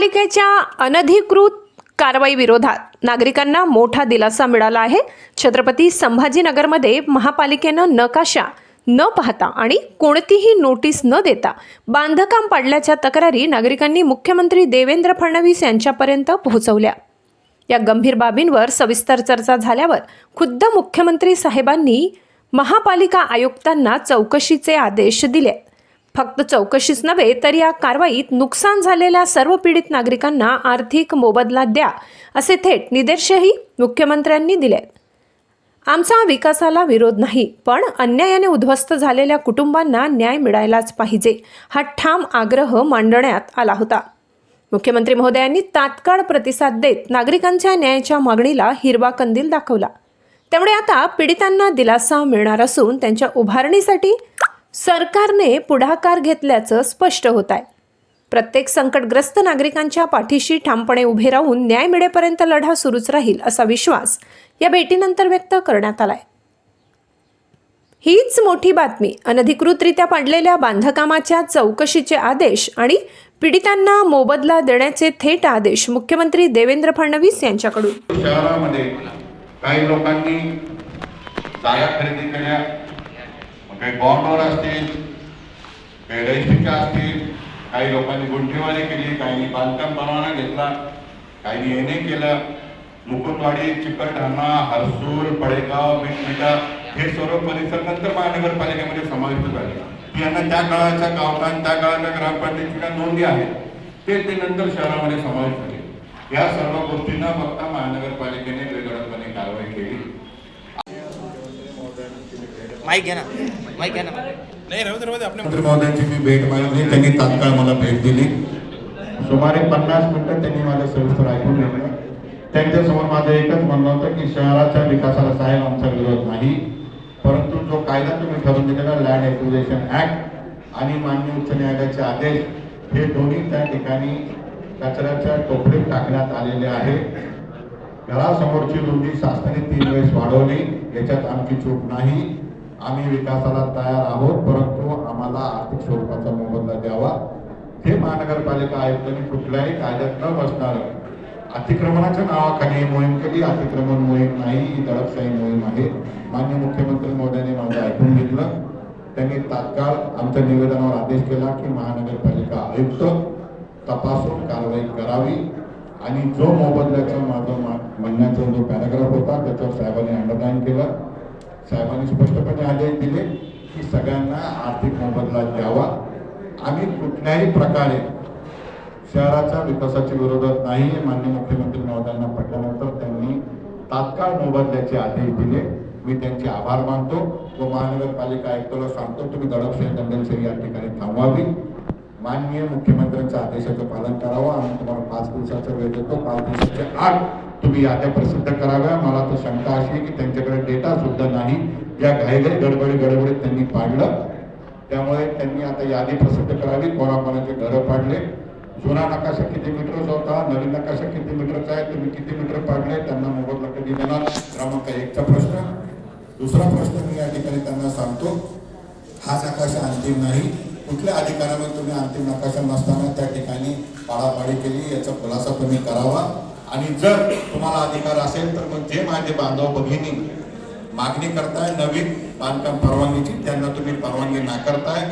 महापालिकेच्या अनधिकृत कारवाई विरोधात नागरिकांना मोठा दिलासा मिळाला आहे. छत्रपती संभाजीनगरमध्ये महापालिकेनं नकाशा न पाहता आणि कोणतीही नोटीस न देता बांधकाम पाडल्याच्या तक्रारी नागरिकांनी मुख्यमंत्री देवेंद्र फडणवीस यांच्यापर्यंत पोहोचवल्या. या गंभीर बाबींवर सविस्तर चर्चा झाल्यावर खुद्द मुख्यमंत्री साहेबांनी महापालिका आयुक्तांना चौकशीचे आदेश दिले. फक्त चौकशीच नव्हे तर या कारवाईत नुकसान झालेल्या सर्व पीडित नागरिकांना आर्थिक मोबदला द्या असे थेट निर्देशही मुख्यमंत्र्यांनी दिले आमचा विकासाला विरोध नाही पण अन्यायाने उद्ध्वस्त झालेल्या कुटुंबांना न्याय मिळायलाच पाहिजे हा ठाम आग्रह मांडण्यात आला होता. मुख्यमंत्री महोदयांनी तात्काळ प्रतिसाद देत नागरिकांच्या न्यायाच्या मागणीला हिरवा कंदील दाखवला. त्यामुळे आता पीडितांना दिलासा मिळणार असून त्यांच्या उभारणीसाठी सरकारने पुढाकार घेतल्याचं स्पष्ट होत आहे. प्रत्येक संकटग्रस्त नागरिकांच्या पाठीशी ठामपणे उभे राहून न्याय मिळेपर्यंत लढा सुरूच राहील असा विश्वास या भेटीनंतर व्यक्त करण्यात आलाय. हीच मोठी बातमी अनधिकृतरित्या पाडलेल्या बांधकामाच्या चौकशीचे आदेश आणि पीडितांना मोबदला देण्याचे थेट आदेश मुख्यमंत्री देवेंद्र फडणवीस यांच्याकडून. शहरामध्ये काही लोकांनी जागा खरेदी करण्या काही बॉन्डवर असतील काही रजिस्ट्रीच्या असतील काही लोकांनी गुंठेवारी केली काहींनी बांधकाम परवाना घेतला काहींनी येणे केलं. मुकुटवाडी चिकलठाणा हरसूल पडेगाव मिठमिठा हे सर्व परिसर नंतर महानगरपालिकेमध्ये समाविष्ट झाले. यांना त्या काळाच्या गावठाण त्या काळाच्या ग्रामपंचायतीच्या नोंदी आहेत ते ते नंतर शहरामध्ये समाविष्ट झाले. या सर्व गोष्टींना फक्त महानगरपालिकेने वेगळपणे कारवाई केली. माहीत घ्या ना. घ्या ना? नाही आपल्या मंत्री महोदयांची मी भेट मागितली त्यांनी तात्काळ मला भेट दिली. सुमारे पन्नास मिनिटं त्यांनी माझं सविस्तर ऐकून घेतलं. त्यांच्यासमोर माझं एकच म्हणणं होतं की शहराच्या विकासाला साहेब आमचा विरोध नाही परंतु जो कायदा तुम्ही ठरवून दिलेला लँड एक्विजिशन ऍक्ट आणि मान्य उच्च न्यायालयाचे आदेश हे दोन्ही त्या ठिकाणी कचऱ्याच्या टोपलीत टाकण्यात आलेले आहे. घरासमोरची रुंदी शासनाने तीन वेळेस वाढवली याच्यात आमची चूक नाही. आम्ही विकासाला तयार आहोत परंतु आम्हाला आर्थिक स्वरूपाचा मोबदला द्यावा. हे महानगरपालिका आयुक्तांनी कुठल्याही कायद्यात न बसणार अतिक्रमणाच्या नावाखाली मोहीम कधी अतिक्रमण मोहीम नाही ही दडपशाही मोहीम आहे. मान्य मुख्यमंत्री महोदयांनी माझं ऐकून घेतलं. त्यांनी तात्काळ आमच्या निवेदनावर आदेश केला की महानगरपालिका आयुक्त तपासून कारवाई करावी. आणि जो मोबदल्याचा माझं म्हणण्याचा जो पॅराग्राफ होता त्याच्यावर साहेबांनी अंडरलाईन केलं. साहेबांनी स्पष्टपणे आदेश दिले की सगळ्यांना आर्थिक मोबदला द्यावा. आम्ही कुठल्याही प्रकारे शहराच्या विकासाच्या विरोधात नाही हे मान्य मुख्यमंत्री महोदयांना पटल्यानंतर त्यांनी तात्काळ मोबदल्याचे आदेश दिले. मी त्यांचे आभार मानतो व महानगरपालिका आयुक्ताला सांगतो तुम्ही दडपशाही दंडलशाही या ठिकाणी थांबवावी. माननीय मुख्यमंत्र्यांच्या आदेशाचं पालन करावं. आम्ही तुम्हाला पाच दिवसाचा वेळ देतो. पाच दिवसाच्या आठ तुम्ही याद्या प्रसिद्ध कराव्या. मला तर शंका अशी आहे की त्यांच्याकडे डेटा सुद्धा नाही. या घाईघाई गडबडी गडबडीत त्यांनी पाडलं. त्यामुळे त्यांनी आता यादी प्रसिद्ध करावी. कोणाकोणाचे घरं पाडले. जुना नकाशा किती मीटरचा होता? नवीन नकाशा किती मीटरचा आहे? तुम्ही किती मीटर पाडले? त्यांना मोबदला कधी देणार? क्रमांक एकचा प्रश्न. दुसरा प्रश्न मी या ठिकाणी त्यांना सांगतो. हा नकाशा अंतिम नाही. कुठल्या अधिकारामध्ये तुम्ही अंतिम नकाशा नसताना त्या ठिकाणी पाडापाडी केली? याचा खुलासा तुम्ही करावा. आणि जर तुम्हाला अधिकार असेल तर मग जे माझे बांधव भगिनी मागणी करताय नवीन बांधकाम परवानगीची त्यांना तुम्ही परवानगी नाकारताय.